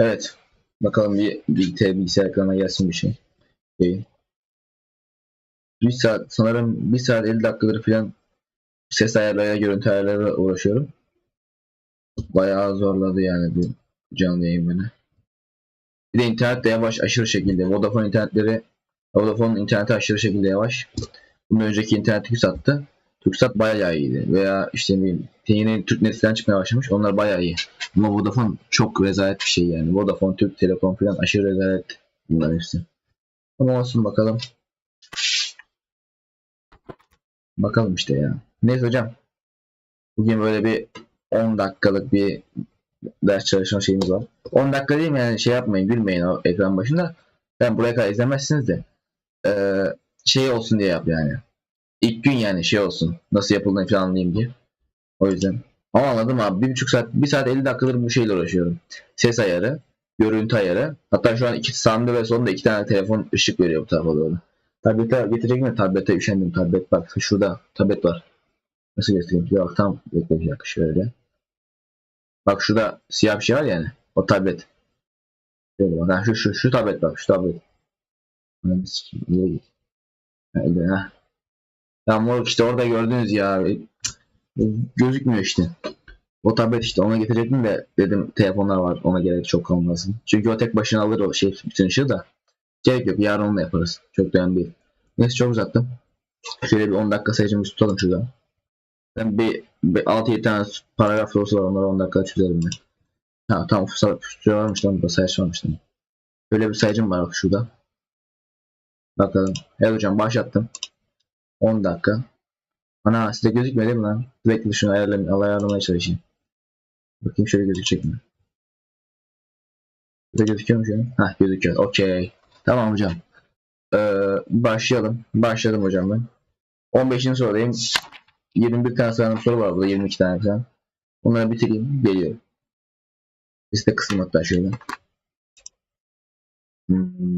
Evet. Bakalım bir bilgisayar, bilgisayar ekranına gelsin bir şey. şey. Bir saat sanırım bir saat 50 dakikadır falan ses ayarlarıyla görüntü ayarlarıyla uğraşıyorum. Bayağı zorladı yani bu canlı yayın beni. Bir de internet de yavaş aşırı şekilde. Vodafone internetleri Vodafone interneti aşırı şekilde yavaş. Bundan önceki internet TürkSat'tı. TürkSat bayağı iyiydi. Veya işte ne bileyim yeni Türknet falan çıkmaya başlamış. Onlar bayağı iyi. Ama Vodafone çok rezalet bir şey yani. Vodafone, Türk Telekom falan aşırı rezalet bunlar hepsi. Ama olsun bakalım. Bakalım işte ya. Neyse hocam. Bugün böyle bir 10 dakikalık bir ders çalışma şeyimiz var. 10 dakika değil mi yani şey yapmayın gülmeyin o ekran başında. Ben buraya kadar izlemezsiniz de ee, şey olsun diye yap yani. İlk gün yani şey olsun. Nasıl yapıldığını falan anlayayım diye. O yüzden. Ama anladım abi. Bir buçuk saat, bir saat 50 dakikadır bu şeyle uğraşıyorum. Ses ayarı, görüntü ayarı. Hatta şu an iki sağımda ve solumda iki tane telefon ışık veriyor bu tarafa doğru. Tablete getirecek mi? Tablete üşendim. Tablet bak şurada tablet var. Nasıl göstereyim? Bir tam bekle bir dakika şöyle. Bak şurada siyah bir şey var yani. O tablet. Şöyle bak. Ha, şu, şu, şu tablet bak. Şu tablet. Nereye ha. Ya moruk işte orada gördünüz ya. Gözükmüyor işte. O tablet işte ona getirecektim de dedim telefonlar var ona gerek çok kalmasın. Çünkü o tek başına alır o şey bütün ışığı da. Gerek yok yarın onunla yaparız. Çok önemli değil. Neyse çok uzattım. Şöyle bir 10 dakika sayıcımızı tutalım şurada. Ben bir, bir 6-7 tane paragraf sorusu var onları 10 dakika çözerim ben. Ha tamam süre varmış lan burada sayıcı varmış lan. Böyle bir sayıcım var bak şurada. Bakalım. Evet hocam başlattım. 10 dakika. Ana size gözükmedi mi lan? Bekle şunu ayarlamaya, ayarlamaya çalışayım. Bakayım şöyle gözükecek mi? Size gözüküyor mu şu an? Hah gözüküyor. Okey. Tamam hocam. Ee, başlayalım. Başladım hocam ben. 15. sorudayım. 21 tane sayalım soru var burada. 22 tane falan. Bunları bitireyim. Geliyorum. Liste kısım hatta şöyle. Hmm.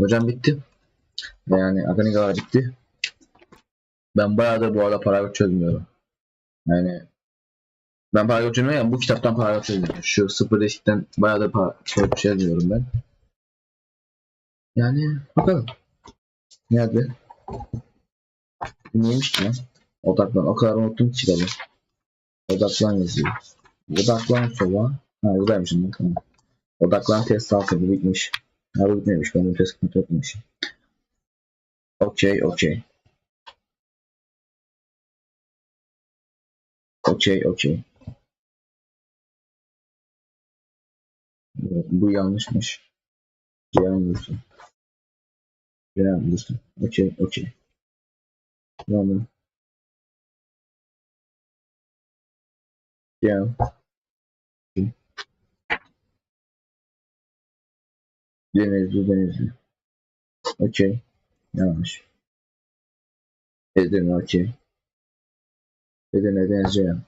Hocam bitti. Yani Akanigalar bitti. Ben bayağıdır bu arada paragraf çözmüyorum. Yani ben paragraf çözmüyorum yani bu kitaptan paragraf çözmüyorum. Şu sıfır eşikten bayağıdır paragraf çözmüyorum ben. Yani bakalım. Nerede? Neymiş ki lan? Odaklan. O kadar unuttum ki kitabı. Odaklan yazıyor. Odaklan sola. Ha buradaymış şimdi. Tamam. Odaklan test altı. Bu bitmiş. Ha bu bitmemiş. Ben bu test kontrol etmemişim. Okey okey. Okey okey. Evet, Bu yanlışmış. C yanlıştı. C yanlıştı. Okey okey. Tamam. C Denizli Denizli. Okey. Yanlış. Edirne okey. Edirne Denizli yan.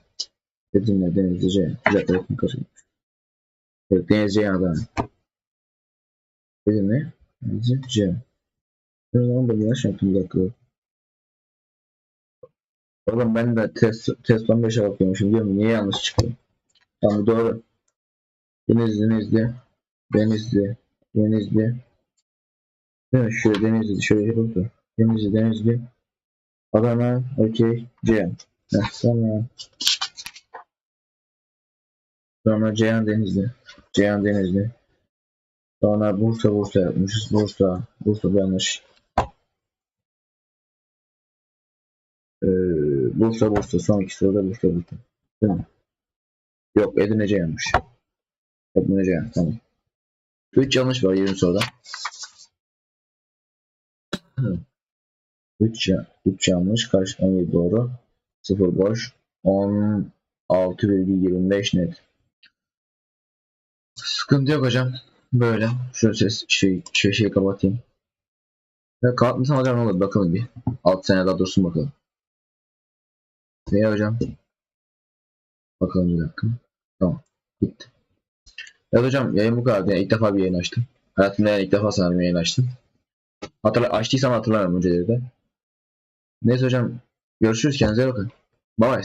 Edirne Denizli C. Güzel tarafını karıştırmış. Evet Denizli yan adam. Edirne Denizli C. Ben o zaman da yanlış yaptım bir dakika. Oğlum ben de test, test 15'e bakıyormuşum diyorum niye yanlış çıkıyor? Tamam doğru. Denizli Denizli. Denizli. Denizli. Değil? Şöyle Denizli. Şöyle yapalım. Denizli Denizli. Adana. Okey. Ceyhan. Heh, sonra. Sonra Ceyhan Denizli. Ceyhan Denizli. Sonra Bursa Bursa yapmışız. Bursa. Bursa yanlış. Ee, Bursa Bursa. Son iki sırada Bursa Bursa. Değil mi? Yok Edirne Ceyhan'mış. Edirne Ceyhan. Tamam. 3 yanlış var 20 soruda. 3 ya 3 yanlış. Karşı 17 doğru. 0 boş. 16,25 net. Sıkıntı yok hocam. Böyle. Şöyle ses şey, şey, şey kapatayım. Ya kapatmasam hocam ne olur bakalım bir. 6 sene daha dursun bakalım. Ne hocam? Bakalım bir dakika. Tamam. Bitti. Evet hocam yayın bu kadar. Yani ilk defa bir yayın açtım. Hayatımda yani ilk defa sanırım yayın açtım. Hatırla açtıysam hatırlamıyorum önceleri de. Neyse hocam. Görüşürüz. Kendinize bakın. Bye bye.